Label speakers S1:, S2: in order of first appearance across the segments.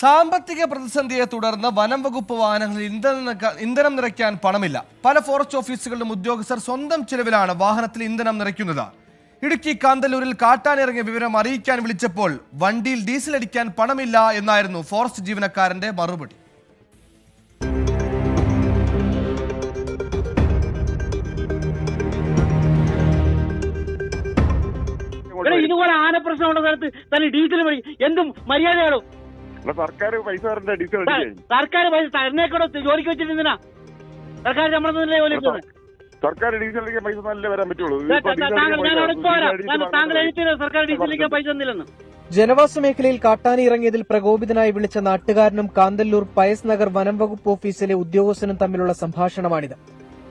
S1: സാമ്പത്തിക പ്രതിസന്ധിയെ തുടർന്ന് വനം വകുപ്പ് വാഹനങ്ങളിൽ ഇന്ധനം ഇന്ധനം നിറയ്ക്കാൻ പണമില്ല. പല ഫോറസ്റ്റ് ഓഫീസുകളിലും ഉദ്യോഗസ്ഥർ സ്വന്തം ചെലവിലാണ് വാഹനത്തിൽ ഇന്ധനം നിറയ്ക്കുന്നത്. ഇടുക്കി കാന്തല്ലൂരിൽ കാട്ടാനിറങ്ങിയ വിവരം അറിയിക്കാൻ വിളിച്ചപ്പോൾ വണ്ടിയിൽ ഡീസൽ അടിക്കാൻ പണമില്ല എന്നായിരുന്നു ഫോറസ്റ്റ് ജീവനക്കാരന്റെ മറുപടി.
S2: ഇതുപോലെ ആന പ്രശ്നമുള്ള സ്ഥലത്ത് തന്നെ ഡീസൽ എന്തും
S3: അല്ല സർക്കാർ പൈസ തരണ്ട ഡീസൽ
S2: സാർ, സർക്കാർ പൈസ തരുന്നേക്കൂടെ ജോലിക്ക് വെച്ചിട്ട് എന്തിനാ? സർക്കാർ നമ്മളെ പോകുന്നത്
S3: സർക്കാർ ഡീസലിലേക്ക് പൈസ നല്ല വരാൻ പറ്റുള്ളൂ.
S2: താങ്കൾ സർക്കാർ ഡീസലിലേക്ക് പൈസ തന്നില്ലെന്ന്.
S4: ജനവാസ മേഖലയിൽ കാട്ടാന ഇറങ്ങിയതിൽ പ്രകോപിതനായി വിളിച്ച നാട്ടുകാരനും കാന്തല്ലൂർ പയസ് നഗർ വനം വകുപ്പ് ഓഫീസിലെ ഉദ്യോഗസ്ഥനും തമ്മിലുള്ള സംഭാഷണമാണിത്.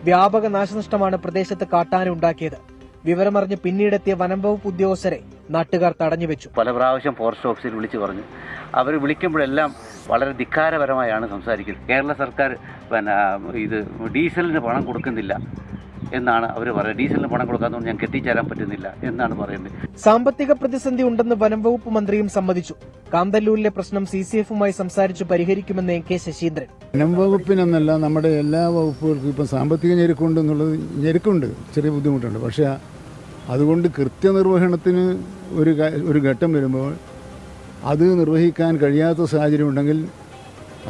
S4: വ്യാപക നാശനഷ്ടമാണ് പ്രദേശത്ത് കാട്ടാന ഉണ്ടാക്കിയത്. വിവരമറിഞ്ഞ് പിന്നീടെത്തിയ വനം വകുപ്പ് ഉദ്യോഗസ്ഥരെ നാട്ടുകാർ തടഞ്ഞുവെച്ചു.
S5: പല പ്രാവശ്യം ഫോറസ്റ്റ് ഓഫീസിൽ വിളിച്ചു പറഞ്ഞു. അവർ വിളിക്കുമ്പോഴെല്ലാം വളരെ ധിക്കാരപരമായാണ് സംസാരിക്കുന്നത് കേരള സർക്കാർ പിന്നെ ഇത് ഡീസലിന് പണം കൊടുക്കുന്നില്ല എന്നാണ് അവർ പറയുന്നത്. ഡീസലിന് പണം കൊടുക്കാത്തതുകൊണ്ട് ഞങ്ങൾക്ക് എത്തിച്ചേരാൻ പറ്റുന്നില്ല എന്നാണ് പറയുന്നത്.
S4: സാമ്പത്തിക പ്രതിസന്ധി ഉണ്ടെന്ന് വനം വകുപ്പ് മന്ത്രിയും സമ്മതിച്ചു. കാന്തല്ലൂരിലെ പ്രശ്നം സി സി എഫുമായി സംസാരിച്ച് പരിഹരിക്കുമെന്ന് എ കെ ശശീന്ദ്രൻ.
S6: വനം വകുപ്പിനെന്നല്ല നമ്മുടെ എല്ലാ വകുപ്പുകൾക്കും ഇപ്പം സാമ്പത്തിക ഞെരുക്കുണ്ട് എന്നുള്ളത് ഞെരുക്കുണ്ട്. ചെറിയ ബുദ്ധിമുട്ടുണ്ട്. പക്ഷേ അതുകൊണ്ട് കൃത്യനിർവഹണത്തിന് ഒരു ഒരു ഘട്ടം വരുമ്പോൾ അത് നിർവഹിക്കാൻ കഴിയാത്ത സാഹചര്യം ഉണ്ടെങ്കിൽ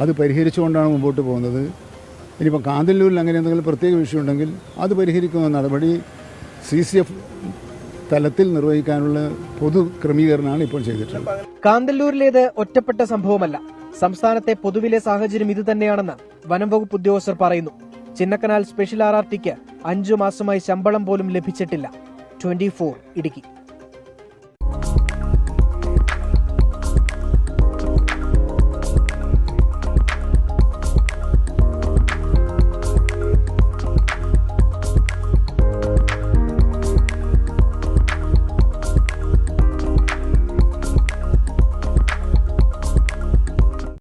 S6: അത് പരിഹരിച്ചുകൊണ്ടാണ് മുമ്പോട്ട് പോകുന്നത്. ഇനിയിപ്പോൾ കാന്തല്ലൂരിൽ അങ്ങനെ എന്തെങ്കിലും പ്രത്യേക വിഷയം ഉണ്ടെങ്കിൽ അത് പരിഹരിക്കുന്ന നടപടി സി സി എഫ് തലത്തിൽ നിർവഹിക്കാനുള്ള പൊതു ക്രമീകരണമാണ് ഇപ്പോൾ ചെയ്തിട്ടുള്ളത്.
S4: കാന്തല്ലൂരിലേത് ഒറ്റപ്പെട്ട സംഭവമല്ല. സംസ്ഥാനത്തെ പൊതുവിലെ സാഹചര്യം ഇതുതന്നെയാണെന്ന് വനം വകുപ്പ് ഉദ്യോഗസ്ഥർ പറയുന്നു. ചിന്നക്കനാൽ സ്പെഷ്യൽ ആർ ആർ ടിക്ക് അഞ്ചു മാസമായി ശമ്പളം പോലും ലഭിച്ചിട്ടില്ല. Twenty four Idukki.